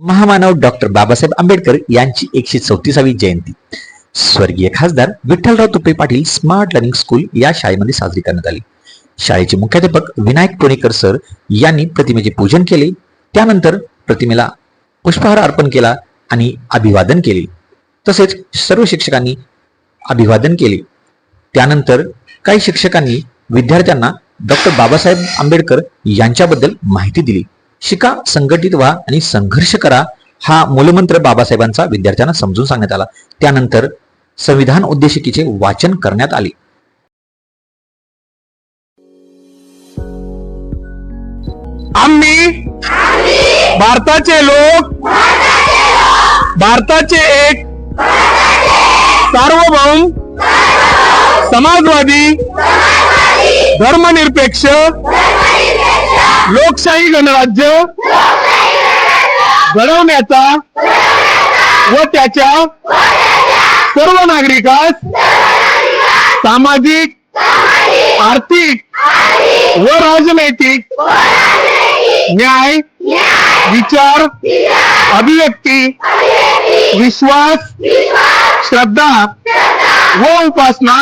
महामानव डॉक्टर बाबासाहेब आंबेडकर यांची एकशे चौतीसावी जयंती. स्वर्गीय खासदार Vitthalrao Tupe Patil smart learning school या शाळेमध्ये साजरी करण्यात आली. शाळेचे मुख्याध्यापक विनायक टोणेकर सर यांनी प्रतिमेचे पूजन केले. त्यानंतर प्रतिमेला पुष्पहार अर्पण केला आणि अभिवादन केले. तसेच सर्व शिक्षकांनी अभिवादन केले. त्यानंतर काही शिक्षकांनी विद्यार्थ्यांना डॉक्टर बाबासाहेब आंबेडकर यांच्याबद्दल माहिती दिली. शिका संघटित व्हा आणि संघर्ष करा हा मूलमंत्र बाबासाहेबांचा विद्यार्थ्यांना समजून सांगण्यात आला. त्यानंतर संविधान उद्देशिकेचे वाचन करण्यात आले. आम्ही भारताचे लोक भारताचे एक सार्वभौम समाजवादी धर्मनिरपेक्ष लोकशाही गणराज्य घडवण्याचा व त्याच्या सर्व नागरिकास सामाजिक आर्थिक व राजनैतिक न्याय विचार अभिव्यक्ती विश्वास श्रद्धा व उपासना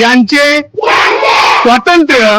यांचे स्वातंत्र्य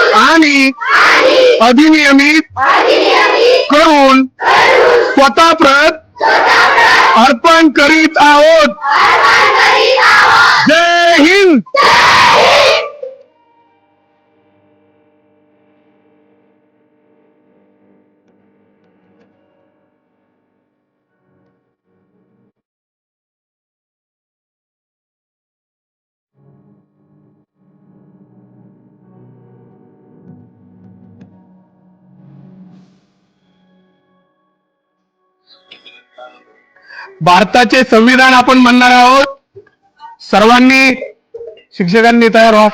आणि अधिनियमित करून स्वतः प्रत अर्पण करीत आहोत. जय हिंद. भारताचे संविधान आपण म्हणणार आहोत. सर्वांनी शिक्षकांनी तयार व्हा.